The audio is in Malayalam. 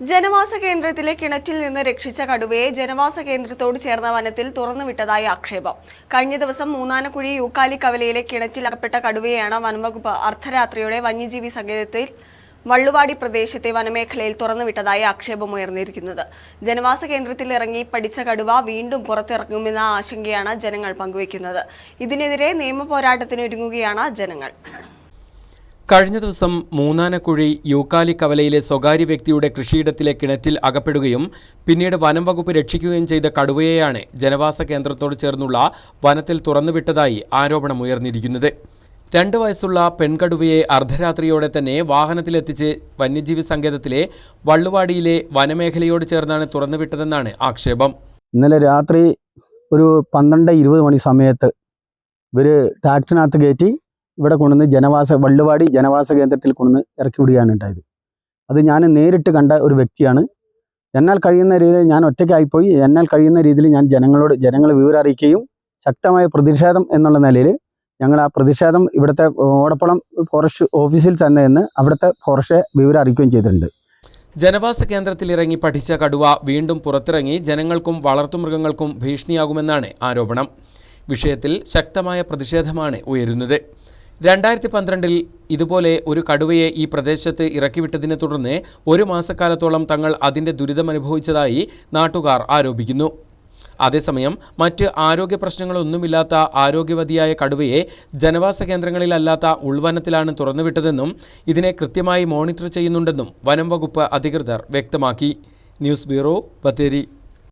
ജനവാസ കേന്ദ്രത്തിലെ കിണറ്റിൽ നിന്ന് രക്ഷിച്ച കടുവയെ ജനവാസ കേന്ദ്രത്തോട് ചേർന്ന വനത്തിൽ തുറന്നുവിട്ടതായി ആക്ഷേപം. കഴിഞ്ഞ ദിവസം മൂന്നാനക്കുഴി യൂക്കാലി കവലയിലെ കിണറ്റിൽ അകപ്പെട്ട കടുവയെയാണ് വനംവകുപ്പ് അർദ്ധരാത്രിയോടെ വന്യജീവി സങ്കേതത്തിൽ വള്ളുവാടി പ്രദേശത്തെ വനമേഖലയിൽ തുറന്നുവിട്ടതായി ആക്ഷേപമുയർന്നിരിക്കുന്നത് ജനവാസ കേന്ദ്രത്തിൽ ഇറങ്ങി പഠിച്ച കടുവ വീണ്ടും പുറത്തിറങ്ങുമെന്ന ആശങ്കയാണ് ജനങ്ങൾ പങ്കുവയ്ക്കുന്നത്. ഇതിനെതിരെ നിയമ പോരാട്ടത്തിനൊരുങ്ങുകയാണ് ജനങ്ങൾ. കഴിഞ്ഞ ദിവസം മൂന്നാനക്കുഴി യൂക്കാലി കവലയിലെ സ്വകാര്യ വ്യക്തിയുടെ കൃഷിയിടത്തിലെ കിണറ്റിൽ അകപ്പെടുകയും പിന്നീട് വനം വകുപ്പ് രക്ഷിക്കുകയും ചെയ്ത കടുവയെയാണ് ജനവാസ കേന്ദ്രത്തോട് ചേർന്നുള്ള വനത്തിൽ തുറന്നുവിട്ടതായി ആരോപണമുയർന്നിരിക്കുന്നത് രണ്ട് വയസ്സുള്ള പെൺകടുവയെ അർദ്ധരാത്രിയോടെ തന്നെ വാഹനത്തിലെത്തിച്ച് വന്യജീവി സങ്കേതത്തിലെ വള്ളുവാടിയിലെ വനമേഖലയോട് ചേർന്നാണ് തുറന്നുവിട്ടതെന്നാണ് ആക്ഷേപം. ഇന്നലെ രാത്രി ഒരു പന്ത്രണ്ട് ഇരുപത് മണി സമയത്ത് ഇവർ ടാക്സിനകത്ത് കയറ്റി ഇവിടെ കൊണ്ടുവന്ന് ജനവാസ വള്ളുവാടി ജനവാസ കേന്ദ്രത്തിൽ കൊണ്ടുവന്ന് ഇറക്കി വിടുകയാണ് ഉണ്ടായത്. അത് ഞാൻ നേരിട്ട് കണ്ട ഒരു വ്യക്തിയാണ്. എന്നാൽ കഴിയുന്ന രീതിയിൽ ഞാൻ ഒറ്റയ്ക്കായിപ്പോയി. എന്നാൽ കഴിയുന്ന രീതിയിൽ ഞാൻ ജനങ്ങളോട് ജനങ്ങളെ വിവരം അറിയിക്കുകയും ശക്തമായ പ്രതിഷേധം എന്നുള്ള നിലയിൽ ഞങ്ങൾ ആ പ്രതിഷേധം ഇവിടുത്തെ ഓടപ്പളം ഫോറസ്റ്റ് ഓഫീസിൽ തന്നെ എന്ന് അവിടുത്തെ ഫോറസ്റ്റ് വിവരം അറിയിക്കുകയും ചെയ്തിട്ടുണ്ട്. ജനവാസ കേന്ദ്രത്തിൽ ഇറങ്ങി പഠിച്ച കടുവ വീണ്ടും പുറത്തിറങ്ങി ജനങ്ങൾക്കും വളർത്തുമൃഗങ്ങൾക്കും ഭീഷണിയാകുമെന്നാണ് ആരോപണം. വിഷയത്തിൽ ശക്തമായ പ്രതിഷേധമാണ് ഉയരുന്നത്. രണ്ടായിരത്തി പന്ത്രണ്ടിൽ ഇതുപോലെ ഒരു കടുവയെ ഈ പ്രദേശത്ത് ഇറക്കിവിട്ടതിനെ തുടർന്ന് ഒരു മാസക്കാലത്തോളം തങ്ങൾ അതിന്റെ ദുരിതമനുഭവിച്ചതായി നാട്ടുകാർ ആരോപിക്കുന്നു. അതേസമയം മറ്റ് ആരോഗ്യ പ്രശ്നങ്ങളൊന്നുമില്ലാത്ത ആരോഗ്യവതിയായ കടുവയെ ജനവാസ കേന്ദ്രങ്ങളിലല്ലാത്ത ഉൾവനത്തിലാണ് തുറന്നുവിട്ടതെന്നും ഇതിനെ കൃത്യമായി മോണിറ്റർ ചെയ്യുന്നുണ്ടെന്നും വനം വകുപ്പ് അധികൃതർ വ്യക്തമാക്കി. News bureau Bathery.